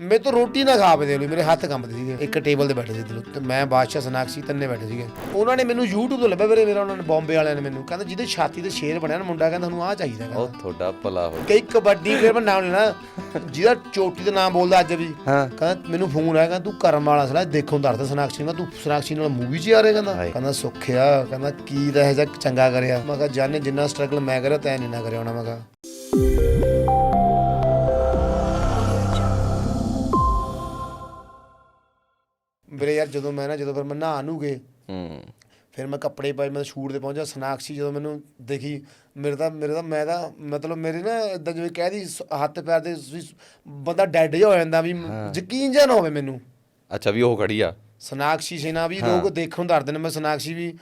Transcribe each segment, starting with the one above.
ਮੈਂ ਤਾਂ ਰੋਟੀ ਨਾ ਖਾ ਪਦੇ ਲਈ ਮੇਰੇ ਹੱਥ ਕੰਬਦੇ ਸੀਗੇ। ਇੱਕ ਟੇਬਲ ਤੇ ਬੈਠੇ ਸੀ ਦਿਲੋਂ ਤੇ ਮੈਂ ਬਾਦਸ਼ਾਹ ਸਨਾਕਸ਼ੀ ਤੰਨੇ ਬੈਠੇ ਸੀਗੇ। ਉਹਨਾਂ ਨੇ ਮੈਨੂੰ YouTube ਤੋਂ ਲੱਭਿਆ ਵੀਰੇ ਮੇਰਾ ਉਹਨਾਂ ਨੇ ਬੰਬੇ ਵਾਲਿਆਂ ਨੇ ਮੈਨੂੰ। ਕਹਿੰਦਾ ਜਿਹਦੇ ਛਾਤੀ ਤੇ ਸ਼ੇਰ ਬਣਿਆ ਨਾ ਮੁੰਡਾ ਕਹਿੰਦਾ ਤੁਹਾਨੂੰ ਆਹ ਚਾਹੀਦਾ ਉਹ ਤੁਹਾਡਾ ਭਲਾ ਹੋ ਕਈ ਕਬੱਡੀ ਪਲੇਅਰ ਦਾ ਨਾਮ ਲੈਣਾ। ਜਿਹਦਾ ਚੋਟੀ ਦਾ ਨਾਮ ਬੋਲਦਾ ਅੱਜ ਵੀ। ਹਾਂ। ਕਹਿੰਦਾ ਮੈਨੂੰ ਫੋਨ ਆਇਆ ਕਹਿੰਦਾ ਤੂੰ ਕਰਮ ਵਾਲਾ ਸਲਾ ਦੇਖੋ ਦਰਦ ਸਨਾਕਸ਼ੀ ਨੂੰ ਤੂੰ ਸਨਾਕਸ਼ੀ ਨਾਲ ਮੂਵੀ 'ਚ ਆ ਰਿਹਾ ਕਹਿੰਦਾ। ਕਹਿੰਦਾ ਸੁੱਖਿਆ ਕਹਿੰਦਾ ਕੀ ਦਾ ਇਹ ਚੰਗਾ ਕਰਿਆ। ਮੈਂ ਕਿਹਾ ਜਾਨੇ ਜਿੰਨਾ ਸਟਰਗਲ ਮੈਂ ਕਰਿਆ ਤੈਂ ਨਹੀਂ ਨਾ ਕਰਿਆ ਹੋਣਾ ਮੈਂ ਕਿਹਾ। ਵੀਰੇ ਯਾਰ ਜਦੋਂ ਮੈਂ ਨਾ ਜਦੋਂ ਫਿਰ ਮੈਂ ਨਹਾ ਨੂੰ ਗਏ ਹੂੰ। ਫਿਰ ਮੈਂ ਕੱਪੜੇ ਪਾਏ ਮੈਂ ਸ਼ੂਟ ਤੇ ਪਹੁੰਚਿਆ ਸਨਾਕਸ਼ੀ ਜਦੋਂ ਮੈਨੂੰ ਦੇਖੀ ਮੇਰੇ ਤਾਂ ਮੇਰੇ ਤਾਂ ਮੈਂ ਤਾਂ ਮਤਲਬ ਮੇਰੇ ਨਾ ਇਦਾਂ ਜਿਵੇਂ ਕਹਿ ਦੀ ਸ- ਹੱਥ ਪੈਰ ਦੇ ਵੀ ਬੰਦਾ ਡੈਡ ਜਿਹਾ ਹੋ ਜਾਂਦਾ ਵੀ ਯਕੀਨ ਜਿਹਾ ਨਾ ਹੋਵੇ ਮੈਨੂੰ। ਅੱਛਾ ਵੀ ਉਹ ਖੜੀ ਆ। ਸਨਾਕਸ਼ੀ ਸਿਨਾ ਵੀ ਲੋਕ ਦੇਖਣ ਨੂੰ ਡਰਦੇ ਨੇ ਮੈਂ ਸਨਾਕਸ਼ੀ ਵੀ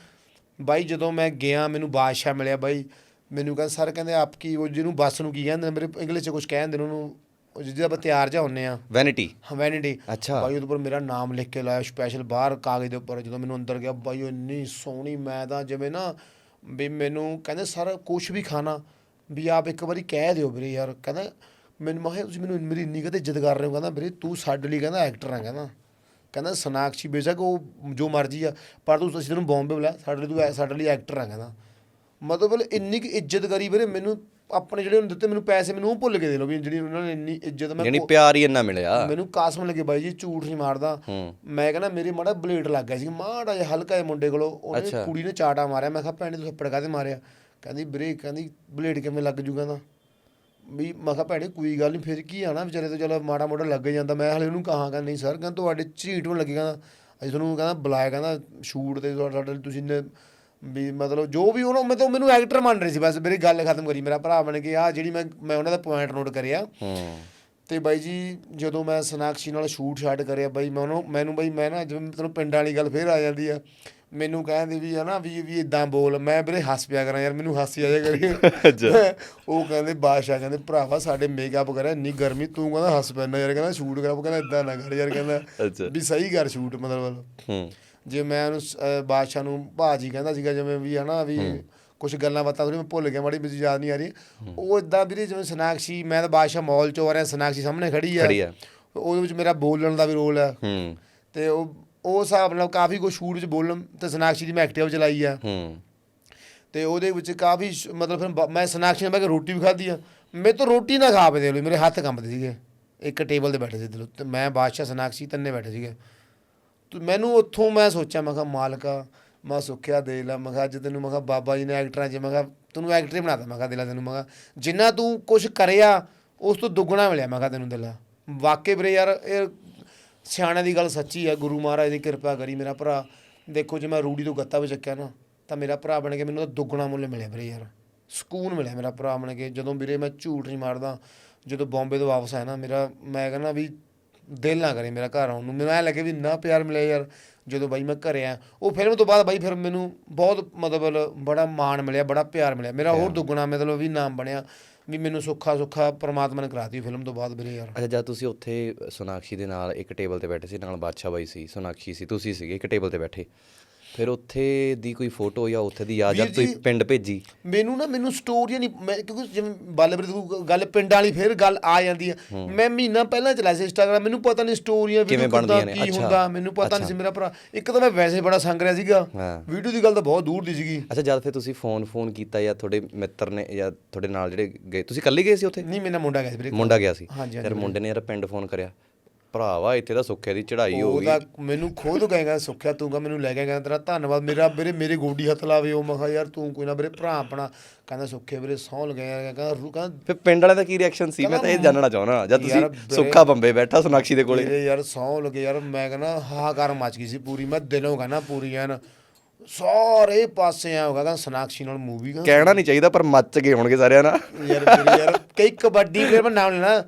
ਬਾਈ ਜਦੋਂ ਮੈਂ ਗਿਆ ਮੈਨੂੰ ਬਾਦਸ਼ਾਹ ਮਿਲਿਆ ਬਾਈ ਮੈਨੂੰ ਕਹਿੰਦਾ ਸਰ ਕਹਿੰਦੇ ਆਪ ਕੀ ਉਹ ਜਿਹਨੂੰ ਬੱਸ ਨੂੰ ਕੀ ਕਹਿੰਦੇ ਨੇ? ਮੇਰੇ ਇੰਗਲਿਸ਼ ਚ ਕੁਝ ਕਹਿੰਦੇ ਨੇ ਉਹਨੂੰ। ਉਹ ਜਿਹਦਾ ਆਪਾਂ ਤਿਆਰ ਜਾ ਹੁੰਨੇ ਆ। ਵੈਨਿਟੀ ਵੈਨਿਟੀ ਅੱਛਾ। ਬਾਈ ਉਹਦੇ ਉੱਪਰ ਮੇਰਾ ਨਾਮ ਲਿਖ ਕੇ ਲਾਇਆ ਸਪੈਸ਼ਲ ਬਾਹਰ ਕਾਗਜ਼ ਦੇ ਉੱਪਰ। ਜਦੋਂ ਮੈਨੂੰ ਅੰਦਰ ਗਿਆ ਬਾਈ ਉਹ ਇੰਨੀ ਸੋਹਣੀ ਮੈਂ ਤਾਂ ਜਿਵੇਂ ਨਾ ਵੀ ਮੈਨੂੰ ਕਹਿੰਦੇ ਸਰ ਕੁਝ ਵੀ ਖਾਣਾ ਵੀ ਆਪ ਇੱਕ ਵਾਰੀ ਕਹਿ ਦਿਓ ਵੀਰੇ ਯਾਰ। ਕਹਿੰਦਾ ਮੈਨੂੰ ਮੈਂ ਕਿਹਾ ਤੁਸੀਂ ਮੈਨੂੰ ਮੇਰੀ ਇੰਨੀ ਕਦੇ ਇੱਜ਼ਤ ਕਰ ਰਹੇ ਹੋ। ਕਹਿੰਦਾ ਵੀਰੇ ਤੂੰ ਸਾਡੇ ਲਈ ਕਹਿੰਦਾ ਐਕਟਰ ਆ ਕਹਿੰਦਾ। ਕਹਿੰਦਾ ਸਨਾਕਸ਼ੀ ਬੇਸ਼ੱਕ ਉਹ ਜੋ ਮਰਜ਼ੀ ਆ ਪਰ ਤੂੰ ਅਸੀਂ ਤੈਨੂੰ ਬੰਬੇ ਬੁਲਾਇਆ ਸਾਡੇ ਲਈ ਤੂੰ ਸਾਡੇ ਲਈ ਐਕਟਰ ਆ ਕਹਿੰਦਾ। ਮਤਲਬ ਇੰਨੀ ਕੁ ਇੱਜ਼ਤ ਕਰੀ ਵੀਰੇ ਮੈਨੂੰ ਆਪਣੇ ਜਿਹੜੇ ਉਹਨੇ ਦਿੱਤੇ ਮੈਨੂੰ ਪੈਸੇ ਮੈਨੂੰ ਉਹ ਭੁੱਲ ਕੇ ਦੇ ਲੋ ਵੀ ਜਿਹੜੀ ਉਹਨਾਂ ਨੇ ਇੰਨੀ ਇੱਜ਼ਤ ਮੈਂ ਯਾਨੀ ਪਿਆਰ ਹੀ ਇੰਨਾ ਮਿਲਿਆ। ਮੈਨੂੰ ਕਾਸਮ ਲੱਗੇ ਬਾਈ ਜੀ ਝੂਠ ਨਹੀਂ ਮਾਰਦਾ। ਮੈਂ ਕਹਿੰਦਾ ਮੇਰੇ ਮਾੜਾ ਬਲੇਡ ਲੱਗ ਗਿਆ ਸੀ ਮਾੜਾ ਜਿਹਾ ਹਲਕਾ ਜਿਹਾ ਮੁੰਡੇ ਕੋਲੋਂ ਉਹਨੇ। ਕੁੜੀ ਨੇ ਚਾਟਾ ਮਾਰਿਆ ਮੈਂ ਕਿਹਾ ਭੈਣੇ ਤੂੰ ਥੱਪੜ ਕਾਹਦੇ ਮਾਰਿਆ? ਕਹਿੰਦੀ ਵੀਰੇ ਕਹਿੰਦੀ ਬਲੇਡ ਕਿਵੇਂ ਲੱਗ ਜੂ ਕਹਿੰਦਾ ਵੀ ਮੈਂ ਕਿਹਾ ਭੈਣੇ ਕੋਈ ਗੱਲ ਨਹੀਂ ਫਿਰ ਕੀ ਆਣਾ ਵਿਚਾਰੇ ਤੋਂ ਚਲੋ ਮਾੜਾ ਮੋਟਾ ਲੱਗ ਜਾਂਦਾ। ਮੈਂ ਹਲੇ ਉਹਨੂੰ ਕਹਾਂ ਕਹਿੰਦਾ ਨਹੀਂ ਸਰ ਕਹਿੰਦਾ ਤੁਹਾਡੇ ਝੀਟ ਨੂੰ ਲੱਗੇ ਕਹਿੰਦਾ ਅਸੀਂ ਤੁਹਾਨੂੰ ਕਹਿੰਦਾ ਬੁਲਾਇਆ ਕਹਿੰਦਾ ਸ਼ੂਟ ਤੇ ਤੁਹਾਡਾ ਤੁਸੀਂ ਨੇ ਵੀ ਮਤਲਬ ਜੋ ਵੀ ਉਹਨੂੰ ਮੈਂ ਤਾਂ ਮੈਨੂੰ ਐਕਟਰ ਮੰਨ ਰਹੀ ਸੀ ਬਸ ਮੇਰੀ ਗੱਲ ਖਤਮ ਕਰੀ ਮੇਰਾ ਭਰਾ ਬਣ ਕੇ ਆ ਜਿਹੜੀ ਮੈਂ ਮੈਂ ਉਹਨਾਂ ਦਾ ਪੁਆਇੰਟ ਨੋਟ ਕਰਿਆ। ਹੂੰ। ਤੇ ਬਾਈ ਜੀ ਜਦੋਂ ਮੈਂ ਸਨਾਕਸ਼ੀ ਨਾਲ ਸ਼ੂਟ ਸ਼ਾਟ ਕਰਿਆ ਬਾਈ ਮੈਂ ਉਹਨੂੰ ਮੈਨੂੰ ਬਾਈ ਮੈਂ ਨਾ ਜਿਵੇਂ ਤੈਨੂੰ ਪਿੰਡਾਂ ਵਾਲੀ ਗੱਲ ਫੇਰ ਆ ਜਾਂਦੀ ਆ ਮੈਨੂੰ ਕਹਿੰਦੇ ਵੀ ਹਨਾ ਵੀ ਵੀ ਇਦਾਂ ਬੋਲ ਮੈਂ ਵੀਰੇ ਹੱਸ ਪਿਆ ਕਰਾਂ ਯਾਰ ਮੈਨੂੰ ਹਾਸੀ ਆ ਜਾ ਕਰੀ। ਉਹ ਕਹਿੰਦੇ ਬਾਦਸ਼ਾਹ ਕਹਿੰਦੇ ਭਰਾਵਾ ਸਾਡੇ ਮੇਕਅਪ ਕਰਿਆ ਇੰਨੀ ਗਰਮੀ ਤੂੰ ਕਹਿੰਦਾ ਹੱਸ ਪੈਣਾ ਯਾਰ ਕਹਿੰਦਾ ਸ਼ੂਟ ਕਰਾ ਉਹ ਕਹਿੰਦਾ ਇਦਾਂ ਨਾ ਕਰ ਯਾਰ ਕਹਿੰਦਾ ਅੱਛਾ। ਵੀ ਸਹੀ ਕਰ ਸ਼ੂਟ ਮਤਲਬ। ਹੂੰ। ਜੇ ਮੈਂ ਉਹਨੂੰ ਬਾਦਸ਼ਾਹ ਨੂੰ ਭਾਜੀ ਕਹਿੰਦਾ ਸੀਗਾ ਜਿਵੇਂ ਵੀ ਹਨਾ ਵੀ ਕੁਝ ਗੱਲਾਂ ਬਾਤਾਂ ਉਹਨੇ ਮੈਂ ਭੁੱਲ ਗਿਆ ਮਾੜੀ ਮੈਨੂੰ ਯਾਦ ਨਹੀਂ ਆ ਰਹੀ। ਉਹ ਇਦਾਂ ਵੀਰੇ ਜਿਵੇਂ ਸਨਾਕਸ਼ੀ ਮੈਂ ਤਾਂ ਬਾਦਸ਼ਾਹ ਮਾਲ ਚ ਹੋ ਰਿਹਾ ਸਨਾਕਸ਼ੀ ਸਾਹਮਣੇ ਖੜੀ ਆ। ਖੜੀ ਆ। ਉਹਦੇ ਵਿੱਚ ਮੇਰਾ ਬੋਲਣ ਦਾ ਵੀ ਰੋਲ ਆ। ਹੂੰ। ਤੇ ਉਹ ਉਹ ਹਿਸਾਬ ਨਾਲ ਕਾਫੀ ਕੁਝ ਸ਼ੂਟ ਚ ਬੋਲਣ ਤੇ ਸਨਾਕਸ਼ੀ ਦੀ ਮੈਂ ਐਕਟਿਵ ਚਲਾਈ ਆ। ਹੂੰ। ਤੇ ਉਹਦੇ ਵਿੱਚ ਕਾਫੀ ਮਤਲਬ ਫਿਰ ਮੈਂ ਸਨਾਕਸ਼ੀ ਨਾਲ ਬਹਿ ਕੇ ਰੋਟੀ ਵੀ ਖਾਧੀ ਆ। ਮੈਂ ਤਾਂ ਰੋਟੀ ਨਾ ਖਾ ਪਦੇ ਮੇਰੇ ਹੱਥ ਕੰਬਦੇ ਸੀਗੇ। ਇੱਕ ਟੇਬਲ ਤੇ ਬੈਠੇ ਸੀ ਤੇ ਮੈਂ ਬਾਦਸ਼ਾਹ ਸਨਾਕਸ਼ੀ ਤੰਨੇ ਬੈਠੇ ਸੀਗੇ। ਮੈਨੂੰ ਉੱਥੋਂ ਮੈਂ ਸੋਚਿਆ, ਮੈਂ ਕਿਹਾ, ਮਾਲਕਾ, ਮੈਂ ਸੁੱਖਿਆ ਦੇ ਲਾ, ਮੈਂ ਕਿਹਾ, ਅੱਜ ਤੈਨੂੰ, ਮੈਂ ਕਿਹਾ, ਬਾਬਾ ਜੀ ਨੇ ਐਕਟਰਾਂ 'ਚ ਮੈਂ ਕਿਹਾ, ਤੈਨੂੰ ਐਕਟਰ ਹੀ ਬਣਾਤਾ, ਮੈਂ ਕਿਹਾ ਦਿਲਾ ਤੈਨੂੰ, ਮੈਂ ਕਿਹਾ, ਜਿੰਨਾ ਤੂੰ ਕੁਝ ਕਰਿਆ, ਉਸ ਤੋਂ ਦੁੱਗਣਾ ਮਿਲਿਆ, ਮੈਂ ਕਿਹਾ, ਤੈਨੂੰ ਦਿਲਾ ਵਾਕਈ ਵੀਰੇ ਯਾਰ, ਇਹ ਸਿਆਣਿਆਂ ਦੀ ਗੱਲ ਸੱਚੀ ਆ, ਗੁਰੂ ਮਹਾਰਾਜ ਦੀ ਕਿਰਪਾ ਕਰੀ ਮੇਰਾ ਭਰਾ। ਦੇਖੋ, ਜੇ ਮੈਂ ਰੂੜੀ ਤੋਂ ਗੱਤਾ ਵੀ ਚੱਕਿਆ ਨਾ, ਤਾਂ ਮੇਰਾ ਭਰਾ ਬਣ ਕੇ ਮੈਨੂੰ ਤਾਂ ਦੁੱਗਣਾ ਮੁੱਲ ਮਿਲਿਆ ਵੀਰੇ ਯਾਰ। ਸਕੂਨ ਮਿਲਿਆ ਮੇਰਾ ਭਰਾ ਬਣ ਕੇ, ਜਦੋਂ ਵੀਰੇ ਮੈਂ ਝੂਠ ਨਹੀਂ ਮਾਰਦਾ, ਜਦੋਂ ਬੰਬੇ ਤੋਂ ਵਾਪਸ ਆਇਆ ਨਾ, ਮੇਰਾ, ਮੈਂ ਕਹਿੰਦਾ ਵੀ ਦਿਲ ਨਾ ਕਰੇ ਮੇਰਾ ਘਰ ਆਉਣ ਨੂੰ। ਮੈਨੂੰ ਐ ਲੱਗੇ ਵੀ ਇੰਨਾ ਪਿਆਰ ਮਿਲਿਆ ਯਾਰ ਜਦੋਂ ਬਾਈ ਮੈਂ ਘਰੇ ਆ ਉਹ ਫਿਲਮ ਤੋਂ ਬਾਅਦ ਬਾਈ ਫਿਰ ਮੈਨੂੰ ਬਹੁਤ ਮਤਲਬ ਬੜਾ ਮਾਣ ਮਿਲਿਆ ਬੜਾ ਪਿਆਰ ਮਿਲਿਆ। ਮੇਰਾ ਹੋਰ ਦੁੱਗਣਾ ਮਤਲਬ ਵੀ ਨਾਮ ਬਣਿਆ ਵੀ ਮੈਨੂੰ ਸੁੱਖਾ ਸੁੱਖਾ ਪ੍ਰਮਾਤਮਾ ਨੇ ਕਰਾਤੀ ਫਿਲਮ ਤੋਂ ਬਾਅਦ ਵੀਰੇ ਯਾਰ। ਅੱਛਾ ਜਦ ਤੁਸੀਂ ਉੱਥੇ ਸੋਨਾਕਸ਼ੀ ਦੇ ਨਾਲ ਇੱਕ ਟੇਬਲ ਤੇ ਬੈਠੇ ਸੀ ਨਾਲ ਬਾਦਸ਼ਾਹ ਬਾਈ ਸੀ ਸੋਨਾਕਸ਼ੀ ਸੀ ਤੁਸੀਂ ਸੀਗੇ ਇੱਕ ਟੇਬਲ ਤੇ ਬੈਠੇ। ਫਿਰ ਉੱਥੇ ਦੀ ਕੋਈ ਫੋਟੋ ਜਾਂ ਉੱਥੇ ਦੀ ਯਾਦ ਜਦ ਤੁਸੀਂ ਪਿੰਡ ਭੇਜੀ? ਮੈਨੂੰ ਨਾ ਮੈਨੂੰ ਸਟੋਰੀਆਂ ਨਹੀਂ ਮੈਂ ਕਿਉਂਕਿ ਜਿਵੇਂ ਬਾਲੇਬਰੀ ਦੀ ਗੱਲ ਪਿੰਡਾਂ ਵਾਲੀ ਫਿਰ ਗੱਲ ਆ ਜਾਂਦੀ ਹੈ। ਮੈਂ ਮਹੀਨਾ ਪਹਿਲਾਂ ਚਲਾਇਆ ਸੀ ਇੰਸਟਾਗ੍ਰਾਮ ਮੈਨੂੰ ਪਤਾ ਨਹੀਂ ਸਟੋਰੀਆਂ ਕਿਵੇਂ ਵੀਡੀਓ ਬਣਦੀਆਂ ਨੇ? ਕੀ ਅੱਛਾ। ਹੁੰਦਾ ਮੈਨੂੰ ਪਤਾ ਨਹੀਂ ਸੀ ਮੇਰਾ ਭਰਾ। ਇੱਕ ਤਾਂ ਮੈਂ ਵੈਸੇ ਬੜਾ ਸੰਗ ਰਿਹਾ ਸੀਗਾ। ਵੀਡੀਓ ਦੀ ਗੱਲ ਤਾਂ ਬਹੁਤ ਦੂਰ ਦੀ ਸੀਗੀ। ਅੱਛਾ ਜਦ ਫਿਰ ਤੁਸੀਂ ਫੋਨ ਫੋਨ ਕੀਤਾ ਜਾਂ ਤੁਹਾਡੇ ਮਿੱਤਰ ਨੇ ਜਾਂ ਤੁਹਾਡੇ ਨਾਲ ਜਿਹੜੇ ਗਏ ਤੁਸੀਂ ਇਕੱਲੇ ਗਏ ਸੀ ਉੱਥੇ? ਨਹੀਂ ਮੇਰਾ ਮੁੰਡਾ ਗਿਆ ਸੀ ਵੀਰੇ ਮੁੰਡਾ ਗਿਆ ਸੀ। ਯਾਰ ਮੁੰਡੇ ਨੇ ਯਾਰ ਪਿੰਡ ਫੋਨ ਕਰਿਆ। ਭਰਾਵਾ ਇੱਥੇ ਤਾਂ ਸੁੱਖੇ ਦੀ ਚੜ੍ਹਾਈ ਹੋ ਗਈ। ਉਹਦਾ ਮੈਨੂੰ ਖੁਦ ਕਹੇਗਾ ਸੁੱਖਿਆ ਤੂੰ ਕਾ ਮੈਨੂੰ ਲੈ ਕੇ ਗਿਆ ਤੇਰਾ ਧੰਨਵਾਦ ਮੇਰਾ ਵੀਰੇ ਮੇਰੇ ਗੋਡੀ ਹੱਥ ਲਾਵੇ ਉਹ। ਮੈਂ ਕਿਹਾ ਯਾਰ ਤੂੰ ਕੋਈ ਨਾ ਵੀਰੇ ਭਰਾ ਆਪਣਾ। ਕਹਿੰਦਾ ਸੁੱਖੇ ਵੀਰੇ ਸੌਂ ਲਗਿਆ ਕਹਿੰਦਾ ਰੂ ਕਹਿੰਦਾ ਫਿਰ ਪਿੰਡ ਵਾਲਿਆਂ ਦਾ ਕੀ ਰਿਐਕਸ਼ਨ ਸੀ? ਮੈਂ ਤਾਂ ਇਹ ਜਾਣਨਾ ਚਾਹੁੰਦਾ ਜਦ ਯਾਰ ਤੁਸੀਂ ਸੁੱਖਾ ਬੰਬੇ ਬੈਠਾ ਸੋਨਾਕਸ਼ੀ ਦੇ ਕੋਲੇ। ਵੀਰੇ ਯਾਰ ਸੌਂ ਲਗੇ ਯਾਰ ਮੈਂ ਕਹਿੰਦਾ ਹਾਹਾਕਾਰ ਮਚ ਗਈ ਸੀ ਪੂਰੀ ਮੈਂ ਦਿਲੋਂ ਕਹਿੰਦਾ ਪੂਰੀ ਐਨ। ਸਾਰੇ ਪਾਸੇ ਆ ਹੋਗਾ ਕਹਿੰਦਾ ਸਨਾਕਸ਼ੀ ਨਾਲ ਮੂਵੀ ਕਹਿੰਦਾ ਕਹਿਣਾ ਨਹੀਂ ਚਾਹੀਦਾ ਪਰ ਮੱਚ ਗਏ ਹੋਣਗੇ ਸਾਰਿਆਂ ਨਾਲ। ਯਾਰ ਯਾਰ ਕਈ ਕਬੱਡੀ ਪਲੇਅਰ ਦਾ ਨਾਮ ਲੈਣਾ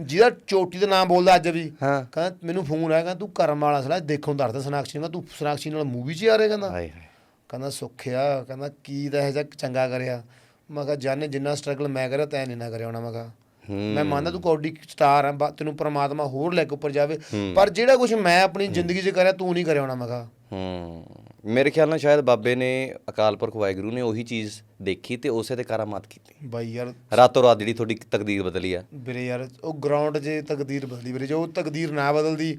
ਜਿਹਦਾ ਚੋਟੀ ਦਾ ਨਾਮ ਬੋਲਦਾ ਅੱਜ ਵੀ। ਹਾਂ। ਕਹਿੰਦਾ ਮੈਨੂੰ ਫੋਨ ਆਇਆ ਕਹਿੰਦਾ ਤੂੰ ਕਰਮ ਵਾਲਾ ਸਲਾ ਦੇਖੋ ਦਰਦ ਸਨਾਕਸ਼ੀ ਨੂੰ ਤੂੰ ਸਨਾਕਸ਼ੀ ਨਾਲ ਮੂਵੀ 'ਚ ਆ ਰਿਹਾ ਕਹਿੰਦਾ। ਹਾਏ ਹਾਏ। ਕਹਿੰਦਾ ਸੁੱਖਿਆ। ਕਹਿੰਦਾ ਕੀ ਦਾ ਇਹ ਜਿਹਾ ਚੰਗਾ ਕਰਿਆ? ਮੈਂ ਕਿਹਾ ਜਾਨੇ ਜਿੰਨਾ ਸਟਰਗਲ ਮੈਂ ਕਰਿਆ ਤੈਂ ਨਹੀਂ ਨਾ ਕਰਿਆ ਹੋਣਾ। ਮੈਂ ਕਿਹਾ ਮੈਂ ਮੰਨਦਾ ਤੂੰ ਕੌਡੀ ਸਟਾਰ ਆ ਬਾ- ਤੈਨੂੰ ਪ੍ਰਮਾਤਮਾ ਹੋਰ ਲੈ ਕੇ ਉੱਪਰ ਜਾਵੇ। ਪਰ ਜਿਹੜਾ ਕੁਝ ਮੈਂ ਆਪਣੀ ਜ਼ਿੰਦਗੀ 'ਚ ਕਰਿਆ ਤੂੰ ਨਹੀਂ ਕਰਿਆ ਹੋਣਾ ਮੈਂ ਕਿਹਾ। ਹੂੰ। ਮੇਰੇ ਖਿਆਲ ਨਾਲ ਸ਼ਾਇਦ ਬਾਬੇ ਨੇ ਅਕਾਲ ਪੁਰਖ ਵਾਹਿਗੁਰੂ ਨੇ ਉਹੀ ਚੀਜ਼ ਦੇਖੀ ਤੇ ਉਸੇ ਤੇ ਕਰਾਮਾਤ ਕੀਤੀ। ਬਾਈ ਯਾਰ ਰਾਤੋਂ ਰਾਤ ਜਿਹੜੀ ਤੁਹਾਡੀ ਤਕਦੀਰ ਬਦਲੀ ਆ। ਵੀਰੇ ਯਾਰ ਉਹ ਗਰਾਊਂਡ 'ਚ ਤਕਦੀਰ ਬਦਲੀ ਵੀਰੇ ਜੋ ਤਕਦੀਰ ਨਾ ਬਦਲਦੀ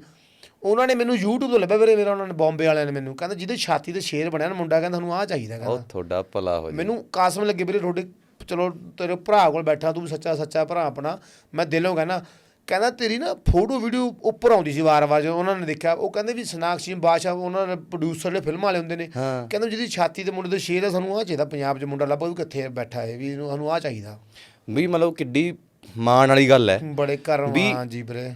ਉਹਨਾਂ ਨੇ ਮੈਨੂੰ YouTube ਤੋਂ ਲੱਭਿਆ ਵੀਰੇ ਮੇਰਾ ਉਹਨਾਂ ਨੇ ਬੰਬੇ ਵਾਲਿਆਂ ਨੇ ਮੈਨੂੰ। ਕਹਿੰਦਾ ਜਿਹਦੇ ਛਾਤੀ ਤੇ ਸ਼ੇਰ ਬਣਿਆ ਨਾ ਮੁੰਡਾ ਕਹਿੰਦਾ ਤੁਹਾਨੂੰ ਆਹ ਚਾਹੀਦਾ ਉਹ ਕਹਿੰਦਾ ਤੁਹਾਡਾ ਭਲਾ ਹੋ ਜਾ ਮੈਨੂੰ ਕਾਸਮ ਲੱਗੇ ਵੀਰੇ ਤੁਹਾਡੇ ਚਲੋ ਤੇਰੇ ਭਰਾ ਕੋਲ ਬੈਠਾ ਤੂੰ ਸੱਚਾ ਸੱਚਾ ਭਰਾ ਆਪਣਾ ਮੈਂ ਦਿਲੋਂ ਕਹਿੰਦਾ ਕਹਿੰਦਾ ਤੇਰੀ ਨਾ ਫੋਟੋ ਵੀਡੀਓ ਉੱਪਰ ਆਉਂਦੀ ਸੀ ਵਾਰ-ਵਾਰ ਜਦੋਂ ਉਹਨਾਂ ਨੇ ਦੇਖਿਆ ਉਹ ਕਹਿੰਦੇ ਵੀ ਸਨਾਕਸ਼ੀ ਬਾਦਸ਼ਾਹ ਉਹਨਾਂ ਦੇ ਪ੍ਰੋਡਿਊਸਰ ਨੇ ਫਿਲਮਾਂ ਵਾਲੇ ਹੁੰਦੇ ਨੇ। ਕਹਿੰਦੇ ਜਿਹਦੀ ਛਾਤੀ ਤੇ ਮੁੰਡੇ ਦੇ ਸ਼ੇਰ ਆ ਸਾਨੂੰ ਆਹ ਚਾਹੀਦਾ ਪੰਜਾਬ 'ਚ ਮੁੰਡਾ ਲੱਭਾ ਕਿੱਥੇ ਬੈਠਾ ਹੈ ਵੀ ਇਹਨੂੰ ਸਾਨੂੰ ਆਹ ਚਾਹੀਦਾ। ਵੀ ਮਤਲਬ ਕਿੱਡੀ ਮਾਣ ਵਾਲੀ ਗੱਲ ਹੈ। ਬੜੇ ਕਰਮ ਹਾਂ ਜੀ ਵੀਰੇ।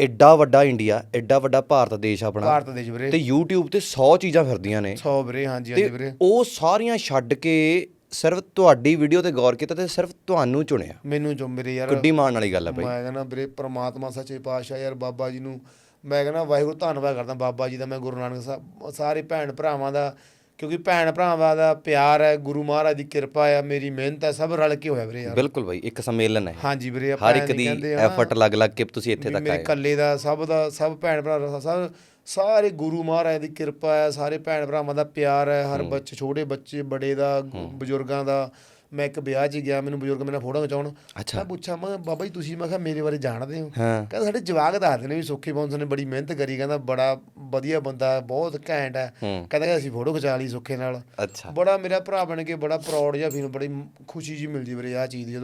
ਐਡਾ ਵੱਡਾ ਇੰਡੀਆ ਐਡਾ ਵੱਡਾ ਭਾਰਤ ਦੇਸ਼ ਆਪਣਾ। ਭਾਰਤ ਦੇ 'ਚ ਵੀਰੇ। ਤੇ YouTube ਤੇ 100 ਚੀਜ਼ਾਂ ਫਿਰਦੀਆਂ ਨੇ। 100 ਵੀਰੇ ਹਾਂਜੀ ਹਾਂਜੀ ਵੀਰੇ। ਉਹ ਸਾਰੀਆਂ ਛੱਡ ਕੇ ਸਿਰਫ ਤੁਹਾਡੀ ਵੀਡੀਓ ਤੇ ਗੌਰ ਕੀਤਾ ਤੇ ਸਿਰਫ ਤੁਹਾਨੂੰ ਚੁਣਿਆ। ਮੈਨੂੰ ਜੋ ਮੇਰੇ ਯਾਰ ਕਿੱਡੀ ਮਾਣ ਵਾਲੀ ਗੱਲ ਹੈ ਬਾਈ। ਮੈਂ ਕਹਿੰਦਾ ਵੀਰੇ ਪ੍ਰਮਾਤਮਾ ਸੱਚੇ ਪਾਤਸ਼ਾਹ ਯਾਰ ਬਾਬਾ ਜੀ ਨੂੰ ਮੈਂ ਕਹਿੰਦਾ ਵਾਹਿਗੁਰੂ ਧੰਨਵਾਦ ਕਰਦਾ ਬਾਬਾ ਜੀ ਦਾ ਮੈਂ ਗੁਰੂ ਨਾਨਕ ਸਾਹਿਬ ਸਾਰੇ ਭੈਣ ਭਰਾਵਾਂ ਦਾ ਕਿਉਂਕਿ ਭੈਣ ਭਰਾਵਾਂ ਦਾ ਪਿਆਰ ਹੈ ਗੁਰੂ ਮਹਾਰਾਜ ਦੀ ਕਿਰਪਾ ਹੈ ਮੇਰੀ ਮਿਹਨਤ ਹੈ ਸਭ ਰਲ ਕੇ ਹੋਇਆ ਵੀਰੇ ਯਾਰ। ਬਿਲਕੁਲ ਬਾਈ ਇੱਕ ਸੰਮੇਲਨ ਹੈ। ਹਾਂਜੀ ਵੀਰੇ ਆਪਾਂ ਹਰ ਇੱਕ ਦੀ ਆ, ਐਫਰਟ ਲੱਗ ਲੱਗ ਕੇ ਤੁਸੀਂ ਇੱਥੇ ਤੱਕ ਮੇਰੇ ਆਏ ਇਕੱਲੇ ਦਾ ਸਭ ਦਾ ਸਭ ਭੈਣ ਭਰਾ ਦਾ ਸਭ ਸਾਰੇ ਗੁਰੂ ਮਹਾਰਾਜ ਦੀ ਕਿਰਪਾ ਹੈ ਸਾਰੇ ਭੈਣ ਭਰਾਵਾਂ ਦਾ ਪਿਆਰ ਹੈ ਹਰ ਬੱਚੇ ਛੋਟੇ ਬੱਚੇ ਬੜੇ ਦਾ ਬਜ਼ੁਰਗਾਂ ਦਾ। ਮੈਂ ਇੱਕ ਵਿਆਹ 'ਚ ਗਿਆ ਮੈਨੂੰ ਬਜ਼ੁਰਗ ਮੇਰੇ ਨਾਲ ਫੋਟੋ ਖਿਚਾਉਣ। ਮੈਂ ਪੁੱਛਿਆ ਮੈਂ ਬਾਬਾ ਜੀ ਤੁਸੀਂ? ਮੈਂ ਕਿਹਾ ਮੇਰੇ ਬਾਰੇ ਜਾਣਦੇ ਹੋ? ਕਹਿੰਦਾ ਸਾਡੇ ਜਵਾਕ ਦੱਸਦੇ ਨੇ ਵੀ ਸੁੱਖੀ ਬੌਂਸ ਨੇ ਬੜੀ ਮਿਹਨਤ ਕਰੀ ਕਹਿੰਦਾ ਬੜਾ ਵਧੀਆ ਬੰਦਾ ਹੈ, ਬਹੁਤ ਘੈਂਟ ਹੈ। ਕਹਿੰਦਾ ਕਿ ਅਸੀਂ ਫੋਟੋ ਖਿਚਾ ਲਈ ਸੁੱਖੇ ਨਾਲ। ਬੜਾ ਮੇਰਾ ਭਰਾ ਬਣ ਕੇ ਬੜਾ ਪ੍ਰਾਊਡ ਜਿਹਾ ਫੀਲ ਬੜੀ ਖੁਸ਼ੀ ਜੀ ਮਿਲਦੀ ਵੀਰੇ ਆਹ ਚੀਜ਼ ਦੀ